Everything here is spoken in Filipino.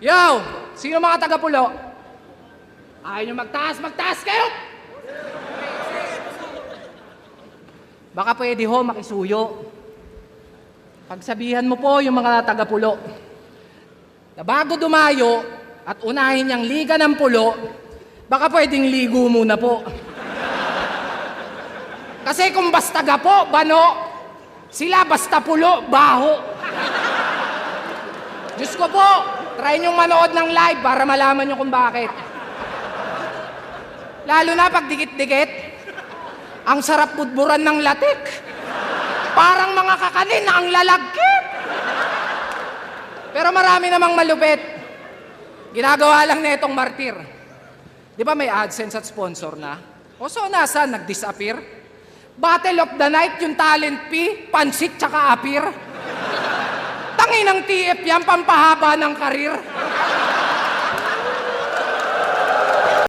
Yo! Sino mga taga-pulo? Ayaw nyo magtaas, magtaas kayo! Baka pwede ho makisuyo. Pagsabihan mo po yung mga taga-pulo na bago dumayo at unahin niyang liga ng pulo, baka pwedeng ligo muna po. Kasi kung basta gapo, bano, sila basta pulo, baho. Diyos ko po, try niyong manood ng live para malaman niyo kung bakit. Lalo na pag dikit-dikit, ang sarap budburan ng latik. Parang mga kakanin na ang lalagkit. Pero marami namang malupit. Ginagawa lang na itong martir. Di ba may AdSense at sponsor na? O so nasa nag-disappear? Battle of the Night, yung talent fee, pansit tsaka apir. Tanginang TF yan, pampahaba ng karir.